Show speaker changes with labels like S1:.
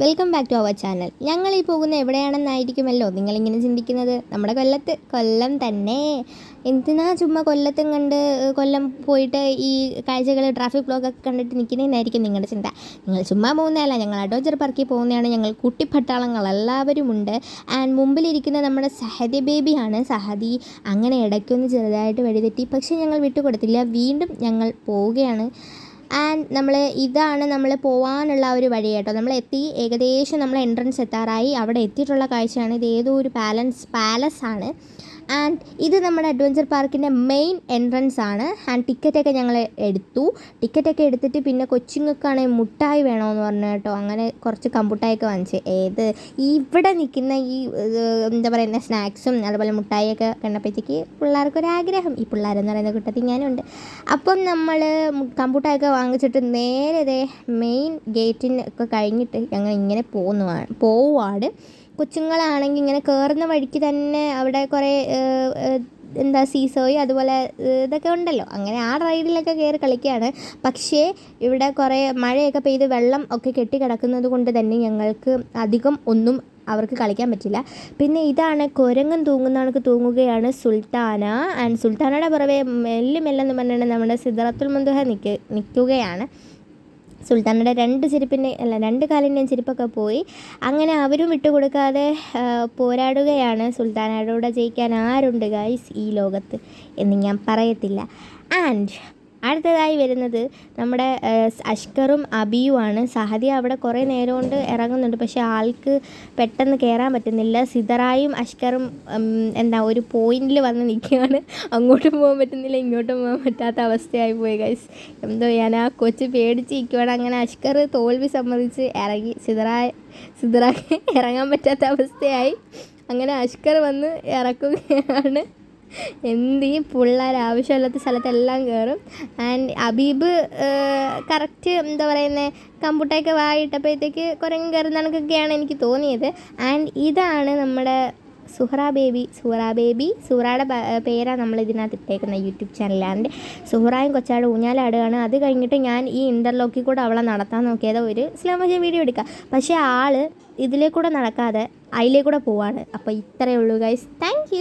S1: Welcome back to our channel ഞങ്ങൾ ഈ പോകുന്ന എവിടെയാണെന്നായിരിക്കുമല്ലോ? നിങ്ങളിങ്ങനെ ചിന്തിക്കുന്നത് നമ്മുടെ കൊല്ലത്ത്? കൊല്ലം തന്നെ. എന്തിനാ ചുമ്മാ കൊല്ലത്തും കണ്ട് കൊല്ലം പോയിട്ട് ഈ കാഴ്ചകൾ ട്രാഫിക് ബ്ലോക്കൊക്കെ കണ്ടിട്ട് നിൽക്കുന്നതെന്നായിരിക്കും നിങ്ങളുടെ ചിന്ത. നിങ്ങൾ ചുമ്മാ പോകുന്നതല്ല ഞങ്ങൾ അഡോഞ്ചർ പാർക്കിൽ പോകുന്നതാണ്. ഞങ്ങൾ കുട്ടിപ്പട്ടാളങ്ങൾ എല്ലാവരും ഉണ്ട്. ആൻഡ് മുമ്പിലിരിക്കുന്ന നമ്മുടെ സഹദി ബേബിയാണ് സഹദി അങ്ങനെ ഇടയ്ക്കൊന്ന് ചെറുതായിട്ട് വഴിതെറ്റി പക്ഷേ ഞങ്ങൾ വിട്ടുകൊടുത്തില്ല. വീണ്ടും ഞങ്ങൾ പോവുകയാണ്. ആൻഡ് നമ്മൾ ഇതാണ് നമ്മൾ പോകാനുള്ള ഒരു വഴി കേട്ടോ. നമ്മൾ എത്തി ഏകദേശം നമ്മൾ എൻട്രൻസ് എത്താറായി. അവിടെ എത്തിയിട്ടുള്ള കാഴ്ചയാണ്. ഇത് ഏതോ ഒരു പാലൻസ് പാലസ് ആണ്. ആൻഡ് ഇത് നമ്മുടെ അഡ്വഞ്ചർ പാർക്കിന്റെ മെയിൻ എൻട്രൻസ് ആണ്. ആൻഡ് ടിക്കറ്റൊക്കെ ഞങ്ങൾ എടുത്തു. ടിക്കറ്റൊക്കെ എടുത്തിട്ട് പിന്നെ കൊച്ചുങ്ങൾക്കാണെങ്കിൽ മുട്ടായി വേണമെന്ന് പറഞ്ഞു കേട്ടോ. അങ്ങനെ കുറച്ച് കമ്പുട്ടായൊക്കെ വാങ്ങിച്ച്. ഏത്? ഇവിടെ നിൽക്കുന്ന ഈ എന്താ പറയുന്ന സ്നാക്സും അതുപോലെ മുട്ടായിയൊക്കെ കണ്ടപ്പോഴത്തേക്ക് പിള്ളേർക്കൊരാഗ്രഹം ഈ പിള്ളേരെന്ന് പറയുന്ന കൂട്ടത്തിൽ ഞാനുണ്ട്. അപ്പം നമ്മൾ കമ്പൂട്ടായൊക്കെ വാങ്ങിച്ചിട്ട് നേരെ മെയിൻ ഗേറ്റിന്റെ ഒക്കെ കഴിഞ്ഞിട്ട് ഞങ്ങൾ ഇങ്ങനെ പോകുന്നതാണ് പോവുകയാണ് കൊച്ചുങ്ങളാണെങ്കിൽ ഇങ്ങനെ കയറുന്ന വഴിക്ക് തന്നെ അവിടെ കുറേ എന്താ സീസോയും അതുപോലെ ഇതൊക്കെ ഉണ്ടല്ലോ. അങ്ങനെ ആ റൈഡിലൊക്കെ കയറി കളിക്കുകയാണ്. പക്ഷേ ഇവിടെ കുറേ മഴയൊക്കെ പെയ്ത് വെള്ളം ഒക്കെ കെട്ടി കിടക്കുന്നത് കൊണ്ട് തന്നെ ഞങ്ങൾക്ക് അധികം ഒന്നും അവർക്ക് കളിക്കാൻ പറ്റില്ല. പിന്നെ ഇതാണ് കുരങ്ങൻ തൂങ്ങുന്ന കണക്ക് തൂങ്ങുകയാണ് സുൽത്താന. ആൻഡ് സുൽത്താനയുടെ പുറവെ മെല്ലെ മെല്ലെന്ന് നമ്മുടെ സിദ്ധാർത്ഥുൽ മുന്തുഹ നിൽക്ക് നിൽക്കുകയാണ്. സുൽത്താനയുടെ രണ്ട് ചെരുപ്പിന്റെ അല്ല രണ്ട് കാലിന്റെയും ചെരുപ്പൊക്കെ പോയി. അങ്ങനെ അവരും വിട്ടുകൊടുക്കാതെ കൊടുക്കാതെ പോരാടുകയാണ് സുൽത്താനയുടെ ജയിക്കാൻ ആരുണ്ട് ഗൈസ് ഈ ലോകത്ത് എന്ന് ഞാൻ പറയത്തില്ല. ആൻഡ് അടുത്തതായി വരുന്നത് നമ്മുടെ അഷ്കറും അബിയുമാണ്. സഹദി അവിടെ കുറേ നേരം കൊണ്ട് ഇറങ്ങുന്നുണ്ട്. പക്ഷേ ആൾക്ക് പെട്ടെന്ന് കയറാൻ പറ്റുന്നില്ല. സിതറായും അഷ്കറും എന്താ ഒരു പോയിന്റിൽ വന്ന് നിൽക്കുകയാണ്. അങ്ങോട്ടും പോകാൻ പറ്റുന്നില്ല ഇങ്ങോട്ടും പോകാൻ പറ്റാത്ത അവസ്ഥയായി പോയി ഗൈസ് എന്തോ ഞാൻ ആ കൊച്ച് പേടിച്ച് നിൽക്കുവാണ് അങ്ങനെ അഷ്കർ തോൽവി സമ്മതിച്ച് ഇറങ്ങി സിദറായ സിദറാക്ക് ഇറങ്ങാൻ പറ്റാത്ത അവസ്ഥയായി. അങ്ങനെ അഷ്കർ വന്ന് ഇറക്കുകയാണ്. എന്ത് ഈ പിള്ളേർ ആവശ്യമില്ലാത്ത സ്ഥലത്തെല്ലാം കയറും ആൻഡ് അബീബ് കറക്റ്റ് എന്താ പറയുന്നത് കമ്പൂട്ടയൊക്കെ വായിട്ടപ്പോഴത്തേക്ക് കുരങ്ങ് കയറുന്ന കണക്കൊക്കെയാണ് എനിക്ക് തോന്നിയത്. ആൻഡ് ഇതാണ് നമ്മുടെ സുഹറ ബേബി സുഹറ ബേബി സുഹറയുടെ പേരാണ് നമ്മൾ ഇതിനകത്ത് ഇട്ടേക്കുന്നത് യൂട്യൂബ് ചാനലാന്റെ സുഹറായും കൊച്ചാട് ഊഞ്ഞാലാടുകയാണ്. അത് കഴിഞ്ഞിട്ട് ഞാൻ ഈ ഇന്റർലോക്കിൽ കൂടെ അവളെ നടത്താൻ നോക്കിയത് ഒരു സ്ലോ മോഷൻ വീഡിയോ എടുക്കുക പക്ഷേ ആൾ ഇതിലേ കൂടെ നടക്കാതെ അതിലേ കൂടെ പോവാണ്. അപ്പോൾ ഇത്രയേ ഉള്ളൂ ഗൈസ് താങ്ക്